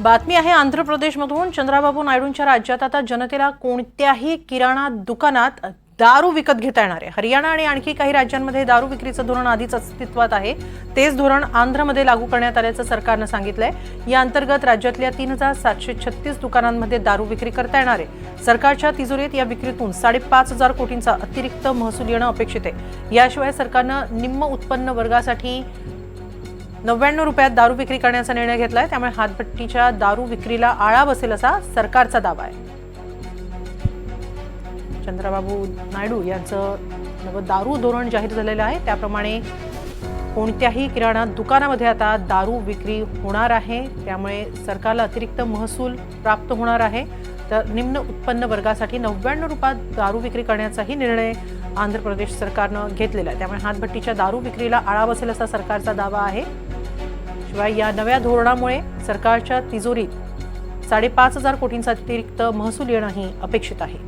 बातमी आहे आंध्र प्रदेशमधून चंद्राबाबू नायडूंच्या राज्यात आता जनतेला कोणत्याही किराणा दुकानात दारू विकत घेता येणार आहे. हरियाणा आणि आणखी काही राज्यांमध्ये दारू विक्रीचं धोरण आधीच अस्तित्वात आहे. तेच धोरण आंध्रमध्ये लागू करण्यात आल्याचं सरकारनं सांगितलंय. या अंतर्गत राज्यातल्या तीन हजार सातशे छत्तीस दुकानांमध्ये दारू विक्री करता येणार आहे. सरकारच्या तिजोरीत या विक्रीतून साडेपाच हजार कोटींचा अतिरिक्त महसूल येणं अपेक्षित आहे. याशिवाय सरकारनं निम्न उत्पन्न वर्गासाठी नव्याण्णव रुपयात दारू विक्री करण्याचा निर्णय घेतलाय त्यामुळे हातभट्टीच्या दारू विक्रीला आळा बसेल असा सरकारचा दावा आहे. चंद्रबाबू नायडू यांचं नवं दारू धोरण जाहीर झालेलं आहे. त्याप्रमाणे कोणत्याही किराणा दुकानामध्ये आता दारू विक्री होणार आहे. त्यामुळे सरकारला अतिरिक्त महसूल प्राप्त होणार आहे. तर निम्न उत्पन्न वर्गासाठी नव्याण्णव रुपयात दारू विक्री करण्याचाही निर्णय आंध्र प्रदेश सरकारनं घेतलेला आहे. त्यामुळे हातभट्टीच्या दारू विक्रीला आळा बसेल असा सरकारचा दावा आहे. शिवाय या नव्या धोरणामुळे सरकारच्या तिजोरीत साडेपाच हजार कोटींचा अतिरिक्त महसूल येणंही अपेक्षित आहे.